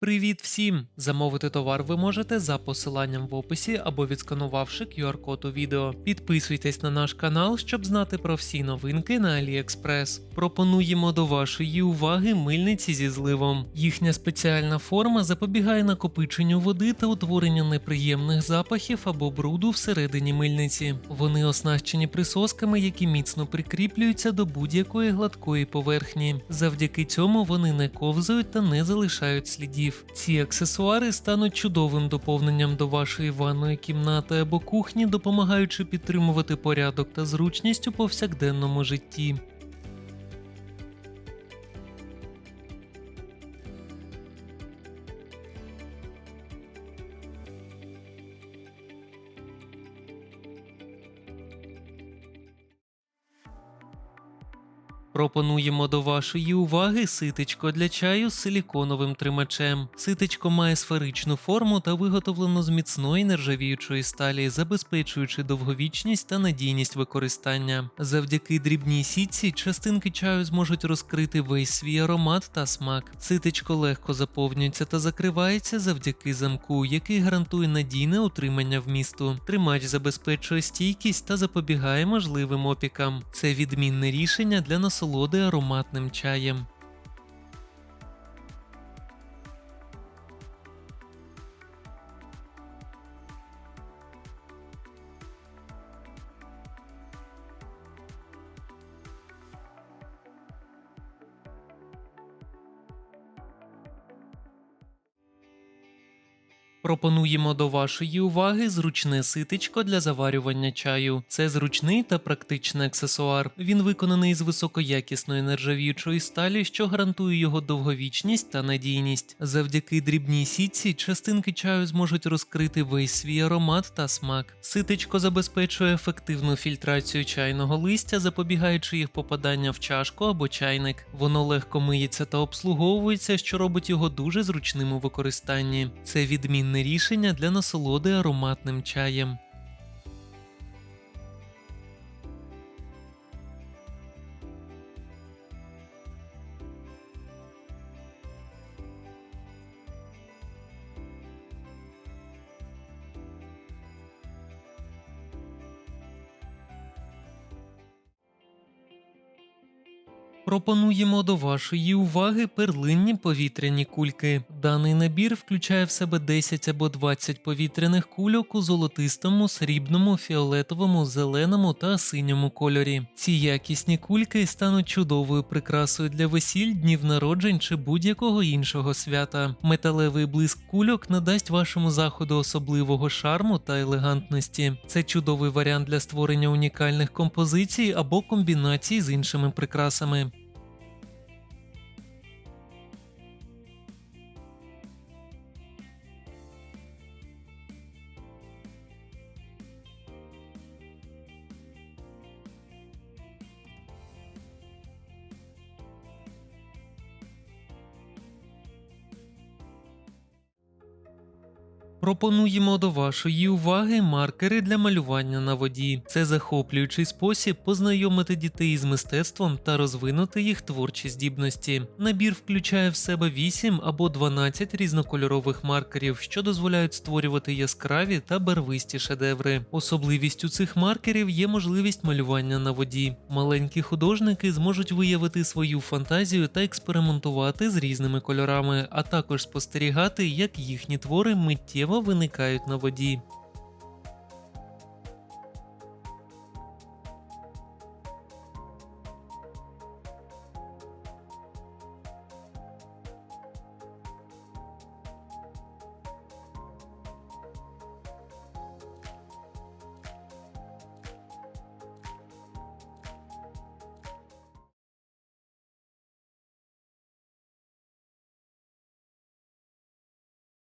Привіт всім! Замовити товар ви можете за посиланням в описі або відсканувавши QR-код у відео. Підписуйтесь на наш канал, щоб знати про всі новинки на AliExpress. Пропонуємо до вашої уваги мильниці зі зливом. Їхня спеціальна форма запобігає накопиченню води та утворенню неприємних запахів або бруду всередині мильниці. Вони оснащені присосками, які міцно прикріплюються до будь-якої гладкої поверхні. Завдяки цьому вони не ковзають та не залишають слідів. Ці аксесуари стануть чудовим доповненням до вашої ванної кімнати або кухні, допомагаючи підтримувати порядок та зручність у повсякденному житті. Пропонуємо до вашої уваги ситечко для чаю з силіконовим тримачем. Ситечко має сферичну форму та виготовлено з міцної нержавіючої сталі, забезпечуючи довговічність та надійність використання. Завдяки дрібній сітці частинки чаю зможуть розкрити весь свій аромат та смак. Ситечко легко заповнюється та закривається завдяки замку, який гарантує надійне утримання вмісту. Тримач забезпечує стійкість та запобігає можливим опікам. Це відмінне рішення для насолоди ароматним чаєм. Пропонуємо до вашої уваги зручне ситечко для заварювання чаю. Це зручний та практичний аксесуар. Він виконаний з високоякісної нержавіючої сталі, що гарантує його довговічність та надійність. Завдяки дрібній сітці частинки чаю зможуть розкрити весь свій аромат та смак. Ситечко забезпечує ефективну фільтрацію чайного листя, запобігаючи їх попадання в чашку або чайник. Воно легко миється та обслуговується, що робить його дуже зручним у використанні. Це рішення для насолоди ароматним чаєм. Пропонуємо до вашої уваги перлинні повітряні кульки. Даний набір включає в себе 10 або 20 повітряних кульок у золотистому, срібному, фіолетовому, зеленому та синьому кольорі. Ці якісні кульки стануть чудовою прикрасою для весіль, днів народжень чи будь-якого іншого свята. Металевий блиск кульок надасть вашому заходу особливого шарму та елегантності. Це чудовий варіант для створення унікальних композицій або комбінацій з іншими прикрасами. Пропонуємо до вашої уваги маркери для малювання на воді. Це захоплюючий спосіб познайомити дітей з мистецтвом та розвинути їх творчі здібності. Набір включає в себе 8 або 12 різнокольорових маркерів, що дозволяють створювати яскраві та барвисті шедеври. Особливістю цих маркерів є можливість малювання на воді. Маленькі художники зможуть виявити свою фантазію та експериментувати з різними кольорами, а також спостерігати, як їхні твори миттєво виникають на воді.